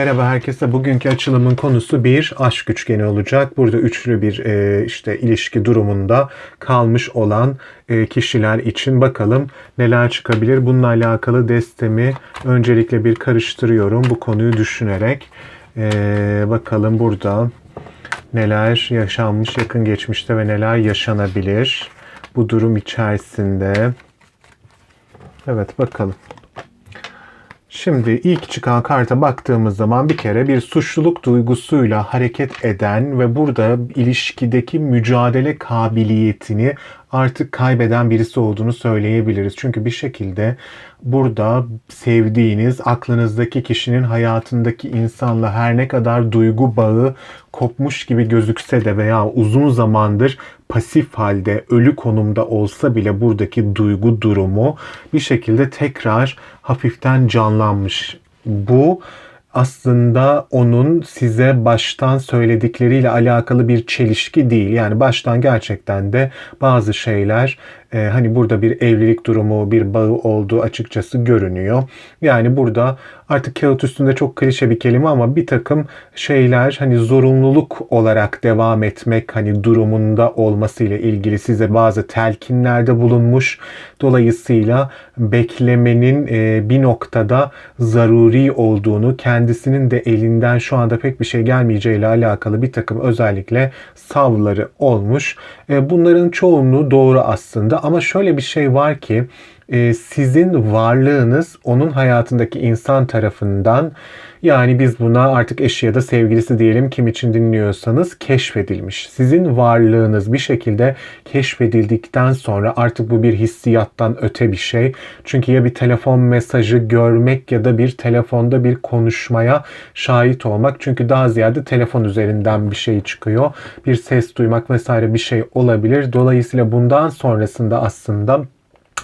Merhaba herkese. Bugünkü açılımın konusu bir aşk üçgeni olacak. Burada üçlü bir e, işte ilişki durumunda kalmış olan e, kişiler için bakalım neler çıkabilir. Bununla alakalı destemi öncelikle bir karıştırıyorum bu konuyu düşünerek. E, bakalım burada neler yaşanmış yakın geçmişte ve neler yaşanabilir bu durum içerisinde. Evet bakalım. Şimdi ilk çıkan karta baktığımız zaman bir kere bir suçluluk duygusuyla hareket eden ve burada ilişkideki mücadele kabiliyetini artık kaybeden birisi olduğunu söyleyebiliriz. Çünkü bir şekilde burada sevdiğiniz, aklınızdaki kişinin hayatındaki insanla her ne kadar duygu bağı kopmuş gibi gözükse de veya uzun zamandır pasif halde, ölü konumda olsa bile buradaki duygu durumu bir şekilde tekrar hafiften canlanmış. Bu aslında onun size baştan söyledikleriyle alakalı bir çelişki değil. Yani baştan gerçekten de bazı şeyler e, hani burada bir evlilik durumu, bir bağı olduğu açıkçası görünüyor. Yani burada artık kağıt üstünde çok klişe bir kelime ama bir takım şeyler hani zorunluluk olarak devam etmek hani durumunda olmasıyla ilgili size bazı telkinlerde bulunmuş. Dolayısıyla beklemenin e, bir noktada zaruri olduğunu, kendisinin de elinden şu anda pek bir şey gelmeyeceğiyle alakalı bir takım özellikle savları olmuş. E, bunların çoğunluğu doğru aslında ama şöyle bir şey var ki e, sizin varlığınız onun hayatındaki insan tarafından yani biz buna artık eşi ya da sevgilisi diyelim kim için dinliyorsanız keşfedilmiş. Sizin varlığınız bir şekilde keşfedildikten sonra artık bu bir hissiyattan öte bir şey. Çünkü ya bir telefon mesajı görmek ya da bir telefonda bir konuşmaya şahit olmak. Çünkü daha ziyade telefon üzerinden bir şey çıkıyor. Bir ses duymak vesaire bir şey olabilir. Dolayısıyla bundan sonrasında aslında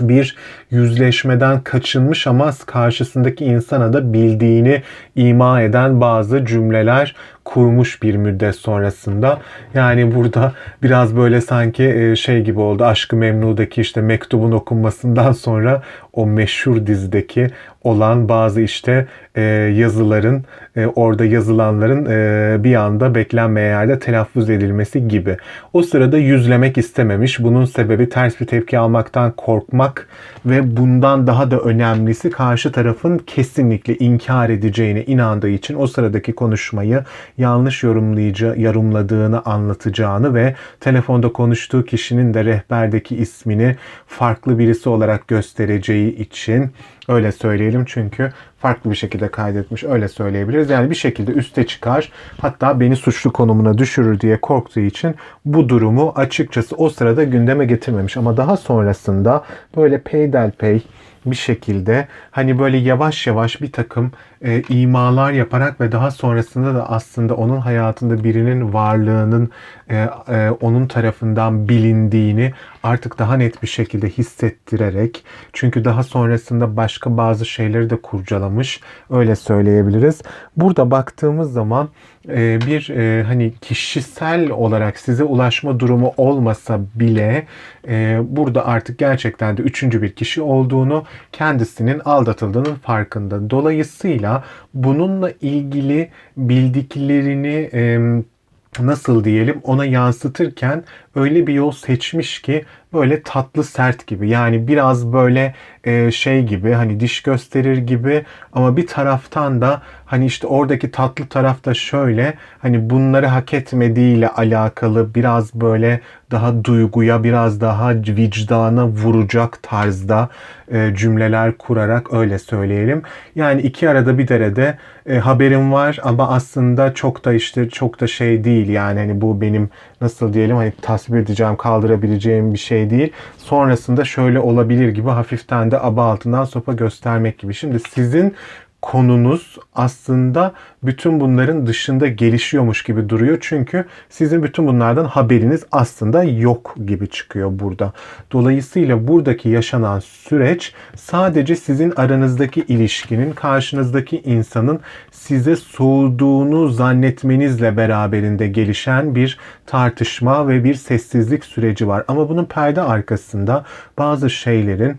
bir yüzleşmeden kaçınmış ama karşısındaki insana da bildiğini ima eden bazı cümleler kurmuş bir müddet sonrasında. Yani burada biraz böyle sanki e, şey gibi oldu. Aşkı Memnu'daki işte mektubun okunmasından sonra o meşhur dizideki olan bazı işte e, yazıların e, orada yazılanların bir anda beklenmeyen yerde telaffuz edilmesi gibi. O sırada yüzlemek istememiş. Bunun sebebi ters bir tepki almaktan korkmak ve bundan daha da önemlisi karşı tarafın kesinlikle inkar edeceğine inandığı için o sıradaki konuşmayı yanlış yorumlayıcı, yorumladığını anlatacağını ve telefonda konuştuğu kişinin de rehberdeki ismini farklı birisi olarak göstereceği için öyle söyleyelim çünkü farklı bir şekilde kaydetmiş öyle söyleyebiliriz. Yani bir şekilde üste çıkar hatta beni suçlu konumuna düşürür diye korktuğu için bu durumu açıkçası o sırada gündeme getirmemiş. Ama daha sonrasında böyle peydelpey bir şekilde hani böyle yavaş yavaş bir takım e, imalar yaparak ve daha sonrasında da aslında onun hayatında birinin varlığının e, e, onun tarafından bilindiğini artık daha net bir şekilde hissettirerek çünkü daha sonrasında başka bazı şeyleri de kurcalamış öyle söyleyebiliriz. Burada baktığımız zaman e, bir e, hani kişisel olarak size ulaşma durumu olmasa bile e, burada artık gerçekten de üçüncü bir kişi olduğunu kendisinin aldatıldığının farkında. Dolayısıyla bununla ilgili bildiklerini nasıl diyelim ona yansıtırken öyle bir yol seçmiş ki böyle tatlı sert gibi. Yani biraz böyle e, şey gibi hani diş gösterir gibi ama bir taraftan da hani işte oradaki tatlı tarafta şöyle hani bunları hak etmediğiyle alakalı biraz böyle daha duyguya biraz daha vicdana vuracak tarzda e, cümleler kurarak öyle söyleyelim. Yani iki arada bir derede e, haberim var ama aslında çok da işte çok da şey değil yani hani bu benim nasıl diyelim hani tasvip edeceğim kaldırabileceğim bir şey değil. Sonrasında şöyle olabilir gibi hafiften de aba altından sopa göstermek gibi. Şimdi sizin konunuz aslında bütün bunların dışında gelişiyormuş gibi duruyor. Çünkü sizin bütün bunlardan haberiniz aslında yok gibi çıkıyor burada. Dolayısıyla buradaki yaşanan süreç sadece sizin aranızdaki ilişkinin karşınızdaki insanın size soğuduğunu zannetmenizle beraberinde gelişen bir tartışma ve bir sessizlik süreci var. Ama bunun perde arkasında bazı şeylerin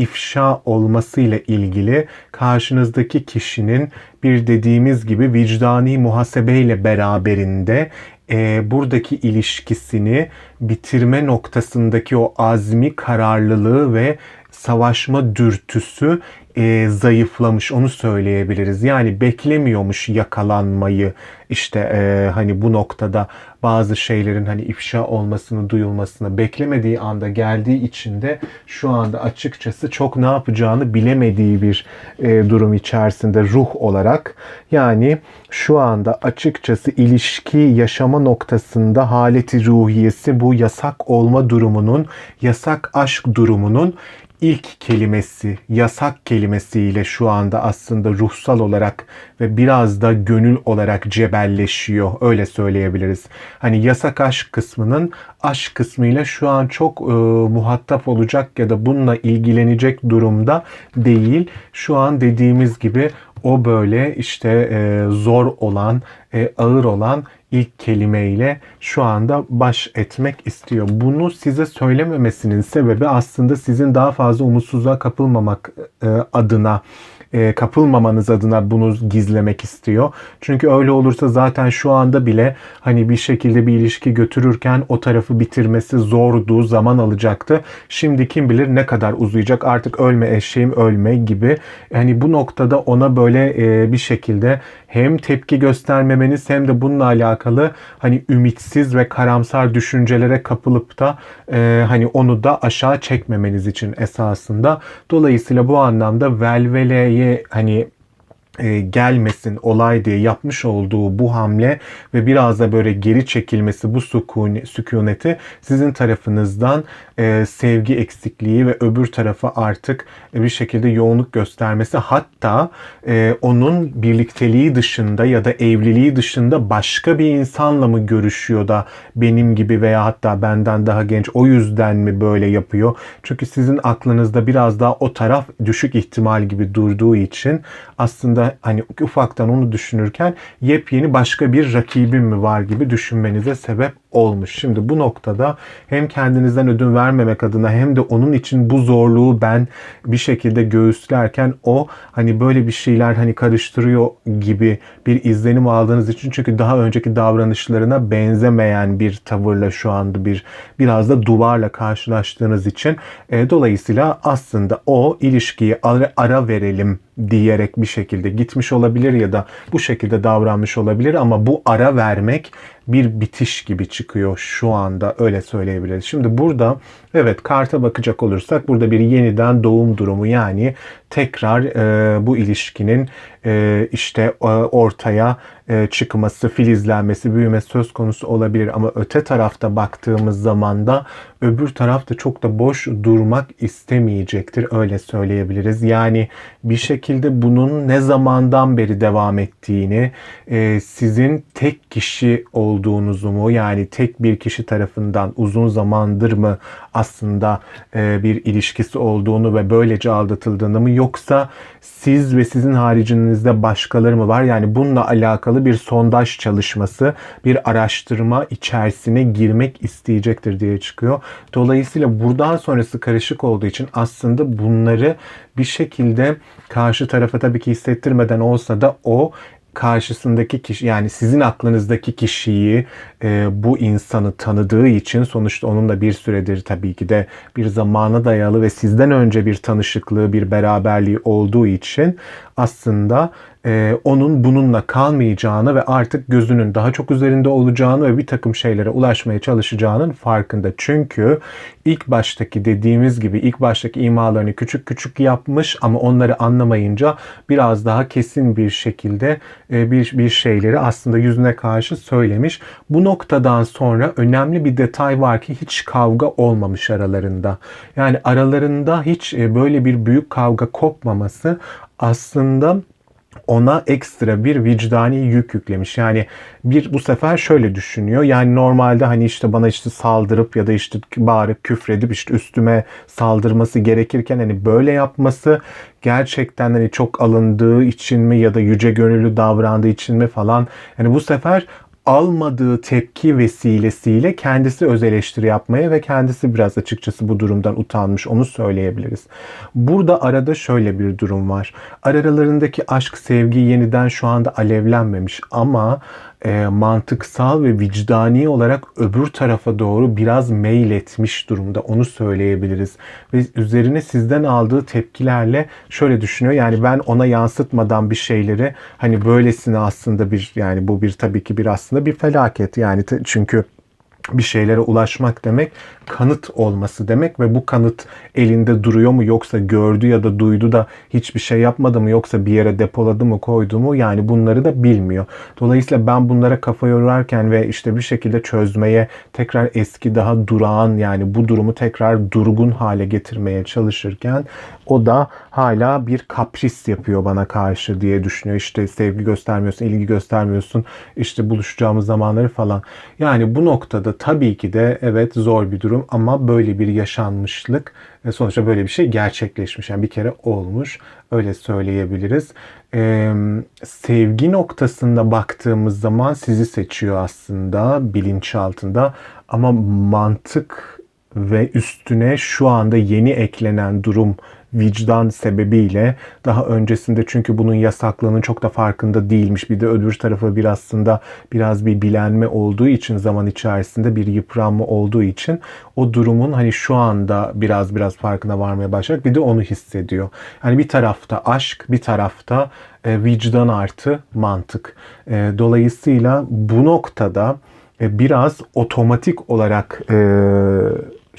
ifşa olmasıyla ilgili karşınızdaki kişinin bir dediğimiz gibi vicdani muhasebeyle beraberinde e, buradaki ilişkisini bitirme noktasındaki o azmi, kararlılığı ve savaşma dürtüsü e, zayıflamış onu söyleyebiliriz. Yani beklemiyormuş yakalanmayı işte e, hani bu noktada bazı şeylerin hani ifşa olmasını duyulmasını beklemediği anda geldiği için de şu anda açıkçası çok ne yapacağını bilemediği bir e, durum içerisinde ruh olarak yani şu anda açıkçası ilişki yaşama noktasında haleti ruhiyesi bu yasak olma durumunun yasak aşk durumunun ilk kelimesi, yasak kelimesiyle şu anda aslında ruhsal olarak ve biraz da gönül olarak cebelleşiyor. Öyle söyleyebiliriz. Hani yasak aşk kısmının aşk kısmıyla şu an çok e, muhatap olacak ya da bununla ilgilenecek durumda değil. Şu an dediğimiz gibi o böyle işte e, zor olan, e, ağır olan ilk kelimeyle şu anda baş etmek istiyor. Bunu size söylememesinin sebebi aslında sizin daha fazla umutsuzluğa kapılmamak e, adına e, kapılmamanız adına bunu gizlemek istiyor. Çünkü öyle olursa zaten şu anda bile hani bir şekilde bir ilişki götürürken o tarafı bitirmesi zordu, zaman alacaktı. Şimdi kim bilir ne kadar uzayacak artık ölme eşeğim ölme gibi. Hani bu noktada ona böyle e, bir şekilde hem tepki göstermemeniz hem de bununla alakalı hani ümitsiz ve karamsar düşüncelere kapılıp da e, hani onu da aşağı çekmemeniz için esasında. Dolayısıyla bu anlamda velveleye hani e, gelmesin olay diye yapmış olduğu bu hamle ve biraz da böyle geri çekilmesi bu sükuneti sizin tarafınızdan e, sevgi eksikliği ve öbür tarafa artık bir şekilde yoğunluk göstermesi hatta e, onun birlikteliği dışında ya da evliliği dışında başka bir insanla mı görüşüyor da benim gibi veya hatta benden daha genç o yüzden mi böyle yapıyor? Çünkü sizin aklınızda biraz daha o taraf düşük ihtimal gibi durduğu için aslında hani ufaktan onu düşünürken yepyeni başka bir rakibim mi var gibi düşünmenize sebep olmuş. Şimdi bu noktada hem kendinizden ödün vermemek adına hem de onun için bu zorluğu ben bir şekilde göğüslerken o hani böyle bir şeyler hani karıştırıyor gibi bir izlenim aldığınız için çünkü daha önceki davranışlarına benzemeyen bir tavırla şu anda bir biraz da duvarla karşılaştığınız için e, dolayısıyla aslında o ilişkiyi ara, ara verelim diyerek bir şekilde gitmiş olabilir ya da bu şekilde davranmış olabilir ama bu ara vermek bir bitiş gibi çıkıyor şu anda öyle söyleyebiliriz. Şimdi burada evet karta bakacak olursak burada bir yeniden doğum durumu yani tekrar e, bu ilişkinin e, işte e, ortaya e, çıkması, filizlenmesi, büyümesi söz konusu olabilir. Ama öte tarafta baktığımız zaman da öbür tarafta çok da boş durmak istemeyecektir. Öyle söyleyebiliriz. Yani bir şekilde bunun ne zamandan beri devam ettiğini, sizin tek kişi olduğunuzu mu yani tek bir kişi tarafından uzun zamandır mı aslında e, bir ilişkisi olduğunu ve böylece aldatıldığını mı yoksa siz ve sizin haricinizde başkaları mı var? Yani bununla alakalı bir sondaj çalışması, bir araştırma içerisine girmek isteyecektir diye çıkıyor. Dolayısıyla buradan sonrası karışık olduğu için aslında bunları bir şekilde karşı tarafa tabii ki hissettirmeden olsa da o karşısındaki kişi yani sizin aklınızdaki kişiyi e, bu insanı tanıdığı için sonuçta onun da bir süredir tabii ki de bir zamana dayalı ve sizden önce bir tanışıklığı bir beraberliği olduğu için aslında e, onun bununla kalmayacağını ve artık gözünün daha çok üzerinde olacağını ve bir takım şeylere ulaşmaya çalışacağının farkında. Çünkü ilk baştaki dediğimiz gibi ilk baştaki imalarını küçük küçük yapmış ama onları anlamayınca biraz daha kesin bir şekilde e, bir, bir şeyleri aslında yüzüne karşı söylemiş. Bu noktadan sonra önemli bir detay var ki hiç kavga olmamış aralarında. Yani aralarında hiç e, böyle bir büyük kavga kopmaması aslında ona ekstra bir vicdani yük yüklemiş. Yani bir bu sefer şöyle düşünüyor. Yani normalde hani işte bana işte saldırıp ya da işte bağırıp küfredip işte üstüme saldırması gerekirken hani böyle yapması gerçekten hani çok alındığı için mi ya da yüce gönüllü davrandığı için mi falan. Yani bu sefer almadığı tepki vesilesiyle kendisi öz eleştiri yapmaya ve kendisi biraz açıkçası bu durumdan utanmış onu söyleyebiliriz. Burada arada şöyle bir durum var. Aralarındaki aşk sevgi yeniden şu anda alevlenmemiş ama e, mantıksal ve vicdani olarak öbür tarafa doğru biraz meyil etmiş durumda. Onu söyleyebiliriz. Ve üzerine sizden aldığı tepkilerle şöyle düşünüyor. Yani ben ona yansıtmadan bir şeyleri hani böylesine aslında bir yani bu bir tabii ki bir aslında bir felaket. Yani çünkü bir şeylere ulaşmak demek kanıt olması demek ve bu kanıt elinde duruyor mu yoksa gördü ya da duydu da hiçbir şey yapmadı mı yoksa bir yere depoladı mı koydu mu yani bunları da bilmiyor. Dolayısıyla ben bunlara kafa yorarken ve işte bir şekilde çözmeye tekrar eski daha durağan yani bu durumu tekrar durgun hale getirmeye çalışırken o da hala bir kapris yapıyor bana karşı diye düşünüyor. İşte sevgi göstermiyorsun, ilgi göstermiyorsun, işte buluşacağımız zamanları falan. Yani bu noktada tabii ki de evet zor bir durum ama böyle bir yaşanmışlık ve sonuçta böyle bir şey gerçekleşmiş. Yani bir kere olmuş öyle söyleyebiliriz. Ee, sevgi noktasında baktığımız zaman sizi seçiyor aslında bilinçaltında ama mantık ve üstüne şu anda yeni eklenen durum vicdan sebebiyle daha öncesinde çünkü bunun yasaklığının çok da farkında değilmiş. Bir de öbür tarafı bir aslında biraz bir bilenme olduğu için zaman içerisinde bir yıpranma olduğu için o durumun hani şu anda biraz biraz farkına varmaya başlayarak bir de onu hissediyor. Yani bir tarafta aşk, bir tarafta e, vicdan artı mantık. E, dolayısıyla bu noktada e, biraz otomatik olarak e,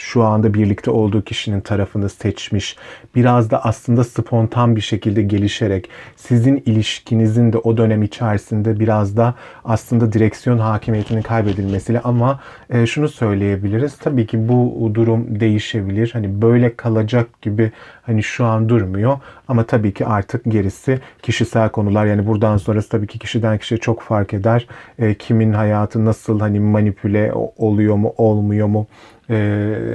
şu anda birlikte olduğu kişinin tarafını seçmiş. Biraz da aslında spontan bir şekilde gelişerek sizin ilişkinizin de o dönem içerisinde biraz da aslında direksiyon hakimiyetinin kaybedilmesiyle ama e, şunu söyleyebiliriz. Tabii ki bu durum değişebilir. Hani böyle kalacak gibi hani şu an durmuyor ama tabii ki artık gerisi kişisel konular. Yani buradan sonrası tabii ki kişiden kişiye çok fark eder. E, kimin hayatı nasıl hani manipüle oluyor mu olmuyor mu e,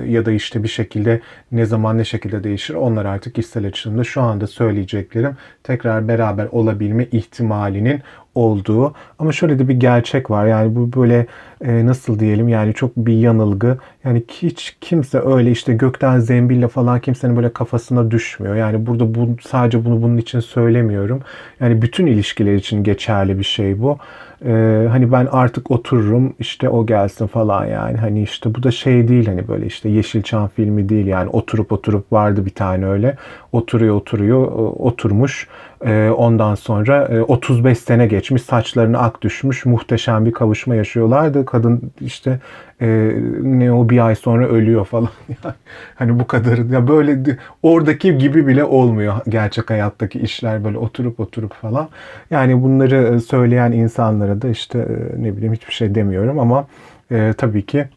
ya da işte bir şekilde ne zaman ne şekilde değişir onlar artık kişisel açımda şu anda söyleyeceklerim tekrar beraber olabilme ihtimalinin olduğu. Ama şöyle de bir gerçek var. Yani bu böyle e, nasıl diyelim? Yani çok bir yanılgı. Yani hiç kimse öyle işte gökten zembille falan kimsenin böyle kafasına düşmüyor. Yani burada bu sadece bunu bunun için söylemiyorum. Yani bütün ilişkiler için geçerli bir şey bu ee, hani ben artık otururum işte o gelsin falan yani. Hani işte bu da şey değil hani böyle işte Yeşilçam filmi değil yani. Oturup oturup vardı bir tane öyle. Oturuyor oturuyor oturmuş. Ee, ondan sonra e, 35 sene geçmiş saçlarına ak düşmüş muhteşem bir kavuşma yaşıyorlardı. Kadın işte e, ne o bir ay sonra ölüyor falan hani bu kadar ya böyle oradaki gibi bile olmuyor gerçek hayattaki işler böyle oturup oturup falan yani bunları söyleyen insanlara da işte e, ne bileyim hiçbir şey demiyorum ama e, tabii ki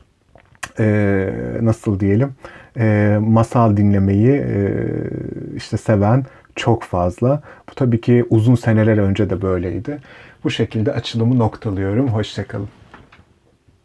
e, nasıl diyelim e, masal dinlemeyi e, işte seven çok fazla. Bu tabii ki uzun seneler önce de böyleydi. Bu şekilde açılımı noktalıyorum. Hoşçakalın.